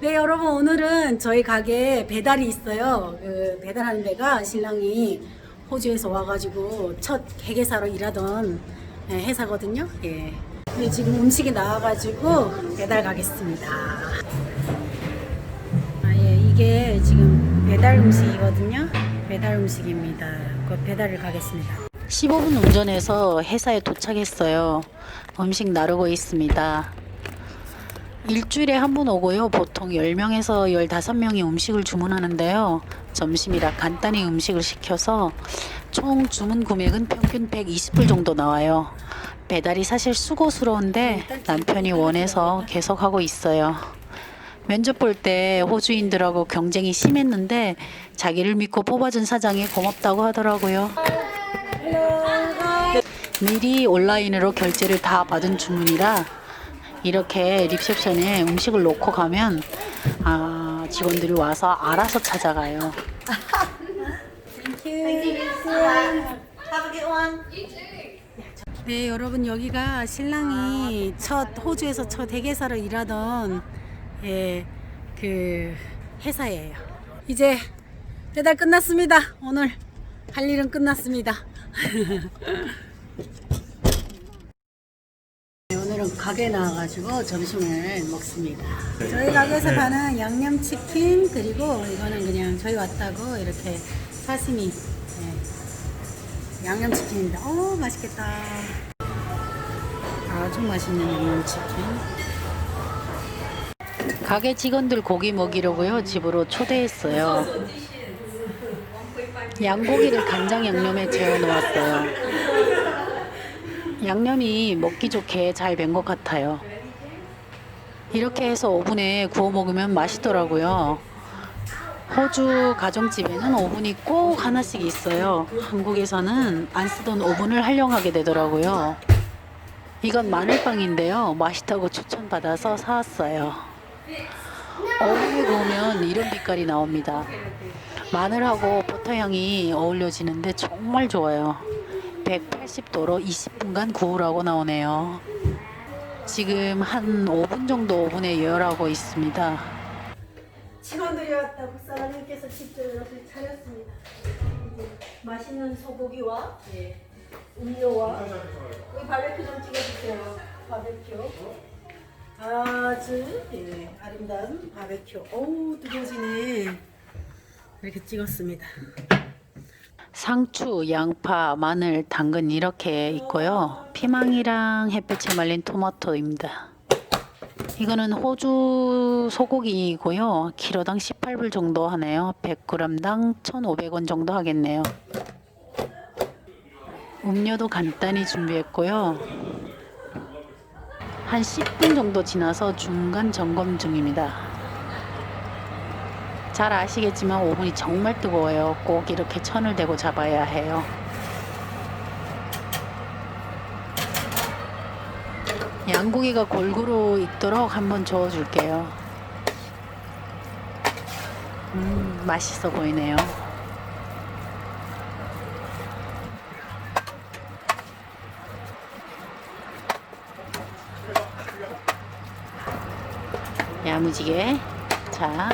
네, 여러분 오늘은 저희 가게에 배달이 있어요. 그 배달하는 데가 신랑이 호주에서 와가지고 첫 개개사로 일하던 예, 회사거든요. 예. 근데 지금 음식이 나와가지고 배달 가겠습니다. 아, 예, 이게 지금 배달 음식이거든요. 배달 음식입니다. 그 배달을 가겠습니다. 15분 운전해서 회사에 도착했어요. 음식 나르고 있습니다. 일주일에 한 번 오고요. 보통 10명에서 15명이 음식을 주문하는데요. 점심이라 간단히 음식을 시켜서 총 주문 금액은 평균 120불 정도 나와요. 배달이 사실 수고스러운데 남편이 원해서 계속 하고 있어요. 면접 볼 때 호주인들하고 경쟁이 심했는데 자기를 믿고 뽑아준 사장이 고맙다고 하더라고요. 미리 온라인으로 결제를 다 받은 주문이라 이렇게 리셉션에 음식을 놓고 가면 아, 직원들이 와서 알아서 찾아가요. 네, 여러분 여기가 신랑이 첫 호주에서 첫 대개사로 일하던 예, 그 회사예요. 이제 배달 끝났습니다. 오늘 할 일은 끝났습니다. 네, 오늘은 가게 나와가지고 점심을 먹습니다. 저희 가게에서 파는 양념치킨 그리고 이거는 그냥 저희 왔다고 이렇게 사시미 네. 양념치킨입니다. 오 맛있겠다. 아주 맛있는 양념치킨. 가게 직원들 고기 먹이려고요 집으로 초대했어요. 양고기를 간장 양념에 재워 놓았어요. 양념이 먹기 좋게 잘 된 것 같아요. 이렇게 해서 오븐에 구워 먹으면 맛있더라고요. 호주 가정집에는 오븐이 꼭 하나씩 있어요. 한국에서는 안 쓰던 오븐을 활용하게 되더라고요. 이건 마늘빵인데요. 맛있다고 추천받아서 사왔어요. 오븐에 구우면 이런 빛깔이 나옵니다. 마늘하고 버터 향이 어울려지는데 정말 좋아요. 180도로 20분간 구우라고 나오네요. 지금 한 5분 정도 오븐에 열하고 있습니다. 직원들이 왔다고 사장님께서 직접 이렇게 차렸습니다. 이제 맛있는 소고기와 음료와 여기 바베큐 좀 찍어주세요. 바베큐. 아주 예, 아름다운 바베큐. 오 뜨거워지네. 이렇게 찍었습니다. 상추, 양파, 마늘, 당근 이렇게 있고요. 피망이랑 햇볕에 말린 토마토입니다. 이거는 호주 소고기이고요. 키로당 18불 정도 하네요. 100g당 1,500원 정도 하겠네요. 음료도 간단히 준비했고요. 한 10분 정도 지나서 중간 점검 중입니다. 잘 아시겠지만 오븐이 정말 뜨거워요. 꼭 이렇게 천을 대고 잡아야 해요. 양고기가 골고루 익도록 한번 저어줄게요. 음, 맛있어 보이네요. 야무지게. 자,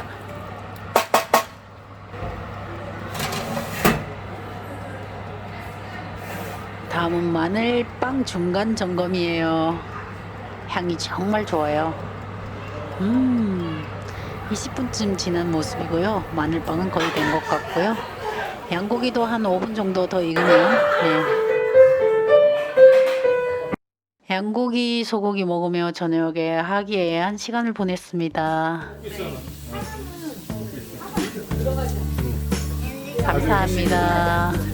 다음은 마늘빵 중간 점검이에요. 향이 정말 좋아요. 음, 20분쯤 지난 모습이고요. 마늘빵은 거의 된 것 같고요. 양고기도 한 5분 정도 더 익으면, 네. 양고기, 소고기 먹으며 저녁에 하기에 시간을 보냈습니다. 감사합니다.